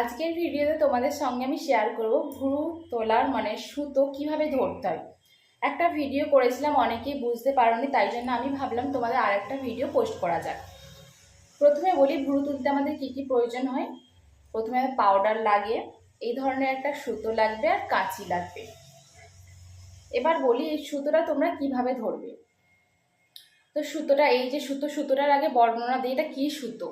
আজকের ভিডিওতে তোমাদের সঙ্গে আমি শেয়ার করব ভুরু তোলার মানে সুতো কীভাবে ধরতে হয়। একটা ভিডিও করেছিলাম, অনেকেই বুঝতে পারোনি, তাই জন্য আমি ভাবলাম তোমাদের আরেকটা ভিডিও পোস্ট করা যাক। প্রথমে বলি, ভুরু তুলতে আমাদের কি কি প্রয়োজন হয়? প্রথমে পাউডার লাগে এই ধরনের একটা সুতো লাগবে আর কাঁচি লাগবে। এবার বলি, এই সুতোটা তোমরা কীভাবে ধরবে? তো সুতোটা, এই যে সুতো, সুতোটার আগে বর্ণনা দিই, এটা কী সুতো?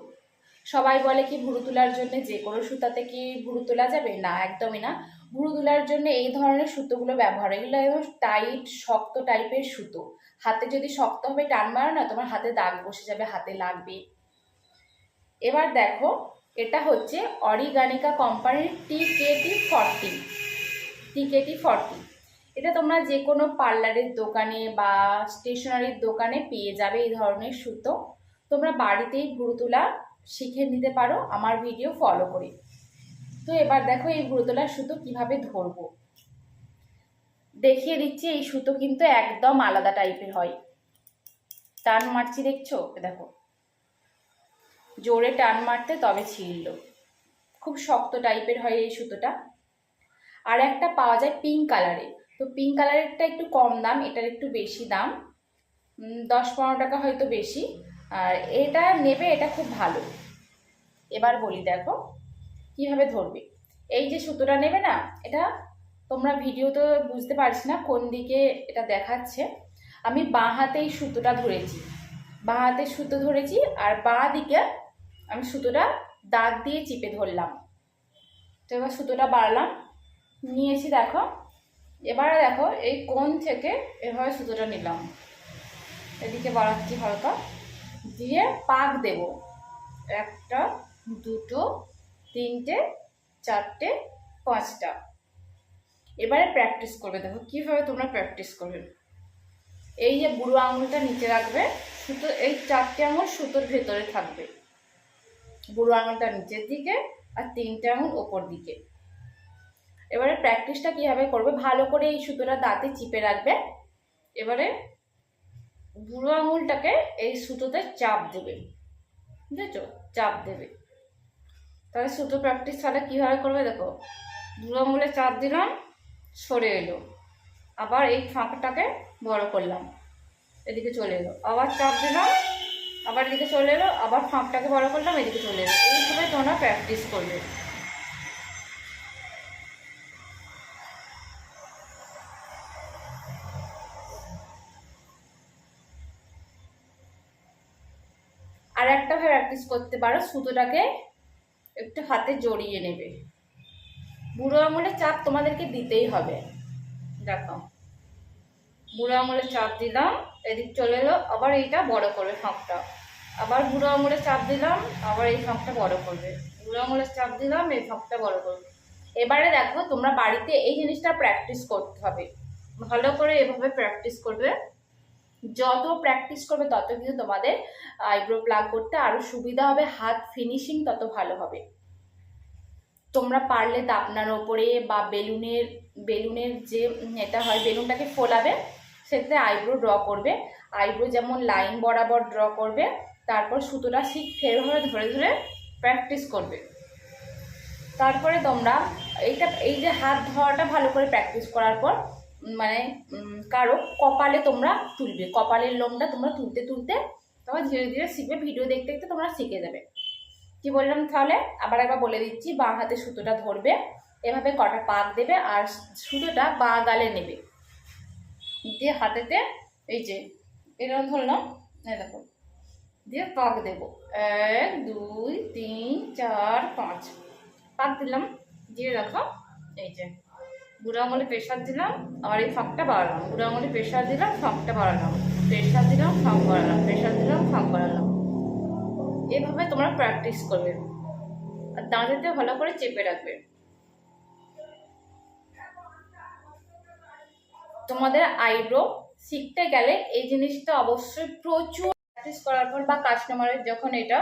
সবাই বলে কি ভুরু তোলার জন্য যে কোনো সুতাতে কি ভুরু তোলা যাবে? না, একদমই না। ভুরু তোলার জন্য এই ধরনের সুতোগুলো ব্যবহার এগুলো একদম টাইট শক্ত টাইপের সুতো। হাতে যদি শক্তভাবে টান মারো না, তোমার হাতে দাগ বসে যাবে, হাতে লাগবে। এবার দেখো, এটা হচ্ছে অরিগানিকা কোম্পানির T K T forty. T K T forty. এটা তোমরা যে কোনো পার্লারের দোকানে বা স্টেশনারির দোকানে পেয়ে যাবে এই ধরনের সুতো। তোমরা বাড়িতেই ভুরু তোলা শিখে নিতে পারো, আমার ভিডিও ফলো করে। তো এবার দেখো এই ভুরু সুতো কীভাবে ধরবো। দেখিয়ে দিচ্ছি, এই সুতো কিন্তু একদম আলাদা টাইপের হয়। টান মারছি দেখছ? দেখো। জোরে টান মারতে তবে ছিঁড়ল। খুব শক্ত টাইপের হয় এই সুতোটা। আর একটা পাওয়া যায় পিঙ্ক কালারে তো পিঙ্ক কালারেরটা একটু কম দাম, এটার একটু বেশি দাম। দশ পনেরো টাকা হয়তো বেশি। আর এটা নেবে, এটা খুব ভালো। এবার বলি, দেখো, কীভাবে ধরবে। এই যে সুতোটা নেবে না, এটা তোমরা ভিডিও তো বুঝতে পারছি না কোন দিকে এটা দেখাচ্ছে। আমি বাঁ হাতে এই সুতোটা ধরেছি, বাঁ হাতে সুতো ধরেছি আর বাঁ দিকে আমি সুতোটা দাঁত দিয়ে চিপে ধরলাম। তো এবার সুতোটা বাড়লাম, নিয়েছি দেখো। এবারে দেখো, এই কোন থেকে এভাবে সুতোটা নিলাম। এদিকে বাড়াচ্ছি হালকা। দিয়ে পাক দেব। একটা দুটো, তিনটে, চারটে, পাঁচটা। এবারে প্র্যাকটিস করবে, দেখো কীভাবে তোমরা প্র্যাকটিস করবে। এই যে বুড়ো আঙুলটা নিচে রাখবে, সুতো, এই চারটে আঙুল সুতোর ভেতরে থাকবে। বুড়ো আঙুলটা নিচের দিকে আর তিনটে আঙুল ওপর দিকে। এবারে প্র্যাকটিসটা কীভাবে করবে? ভালো করে এই সুতোটা দাঁতে চিপে রাখবে। এবারে বুড়ো আঙুলটাকে এই সুতোতে চাপ দেবে। বুঝেছ? চাপ দেবে। তাহলে সুতো প্র্যাকটিস তাহলে কীভাবে করবে দেখো? বুড়ো আঙুলে চাপ দিলাম, সরে এলো। আবার এই ফাঁকটাকে বড় করলাম। এদিকে চলে এলো। আবার চাপ দিলাম, আবার এদিকে চলে এলো, আবার ফাঁকটাকে বড় করলাম, এদিকে চলে এলো। এইভাবে তোমরা প্র্যাকটিস করবে। আর একটা প্র্যাকটিস করতে পারো সুতোটাকে একটু হাতে জড়িয়ে নেবে। বুড়ো আঙুলের চাপ তোমাদেরকে দিতেই হবে। দেখো। বুড়ো আঙুলের চাপ দিলাম, এদিক চলে এলো, আবার এইটা বড় করবে ফাঁকটা। আবার বুড়ো আঙুলে চাপ দিলাম, আবার এই ফাঁকটা বড় করবে। বুড়ো আঙুলের চাপ দিলাম, এই ফাঁকটা বড় করবে। এবারে দেখো, তোমরা বাড়িতে এই জিনিসটা প্র্যাকটিস করতে হবে। ভালো করে এভাবে প্র্যাকটিস করবে। যত প্র্যাকটিস করবে, তত কিন্তু তোমাদের আইব্রো প্লাগ করতে আরও সুবিধা হবে, হাত ফিনিশিং তত ভালো হবে। তোমরা পারলে দাপনার ওপরে বা বেলুনের বেলুনের যে এটা হয়, বেলুনটাকে ফোলাবে, সেটাতে আইব্রো ড্র করবে। আইব্রো যেমন লাইন বরাবর ড্র করবে, তারপর সুতোটা ঠিক ফেরভাবে ধরে ধরে প্র্যাকটিস করবে। তারপরে তোমরা এইটা, এই যে হাত ধোয়াটা ভালো করে প্র্যাকটিস করার পর মানে কারও কপালে তোমরা তুলবে। কপালের লোমটা তোমরা তুলতে তুলতে তোমরা ধীরে ধীরে শিখবে। ভিডিও দেখতে দেখতে তোমরা শিখে যাবে। কি বললাম তাহলে? আবার একবার বলে দিচ্ছি, বাঁ হাতে সুতোটা ধরবে, এভাবে কটা পাক দেবে আর সুতোটা বাঁ গালে নেবে। দিয়ে হাতেতে এই যে, এরকম ধরলাম হ্যাঁ দেখো। দিয়ে পাক দেব। এক, দুই, তিন, চার, পাঁচ। পাক দিলাম, দিয়ে রাখো, এই যে। বুড়ো আঙুলে প্রেশার দিলাম, আবার এই ফাঁকটা বাড়ালাম। বুড়ো আঙুলে প্রেশার দিলাম, ফাঁকটা বাড়ালাম। প্রেশার দিলাম, ফাঁক বাড়ালাম। প্রেশার দিলাম, ফাঁক বাড়ালাম। এভাবে তোমরা প্র্যাকটিস করবে। আর দাঁড়াতে ভালো করে চেপে রাখবে। তোমাদের আইব্রো শিখতে গেলে এই জিনিসটা অবশ্যই প্রচুর প্র্যাকটিস করার পর বা কাস্টমারের যখন এটা,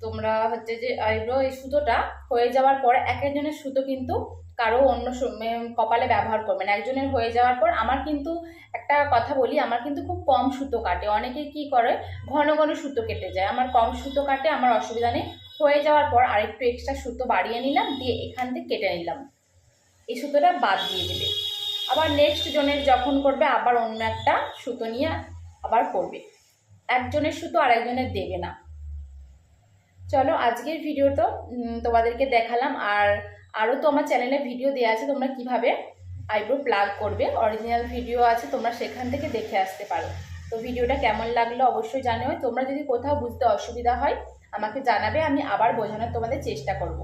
তোমরা হচ্ছে যে আইব্রো এই সুতোটা হয়ে যাওয়ার পর এক একজনের সুতো কিন্তু কারও অন্য কপালে ব্যবহার করবে না। একজনের হয়ে যাওয়ার পর আমার কিন্তু একটা কথা বলি, আমার কিন্তু খুব কম সুতো কাটে। অনেকে কি করে, ঘন ঘন সুতো কেটে যায়। আমার কম সুতো কাটে, আমার অসুবিধা নেই। হয়ে যাওয়ার পর আরেকটু এক্সট্রা সুতো বাড়িয়ে নিলাম, দিয়ে এখান থেকে কেটে নিলাম। এই সুতোটা বাদ দিয়ে দেবে। আবার নেক্সট জনের যখন করবে, আবার অন্য একটা সুতো নিয়ে আবার করবে। একজনের সুতো আরেকজনের দেবে না। চলো আজকের ভিডিও তো তোমাদেরকে দেখালাম। আর আরও তো আমার চ্যানেলে ভিডিও দেওয়া আছে, তোমরা কীভাবে আইব্রো প্লাগ করবে? অরিজিনাল ভিডিও আছে, তোমরা সেখান থেকে দেখে আসতে পারো। তো ভিডিওটা কেমন লাগল অবশ্যই জানো তোমরা যদি কোথাও বুঝতে অসুবিধা হয়, আমাকে জানাবে, আমি আবার বোঝানোর তোমাদের চেষ্টা করব।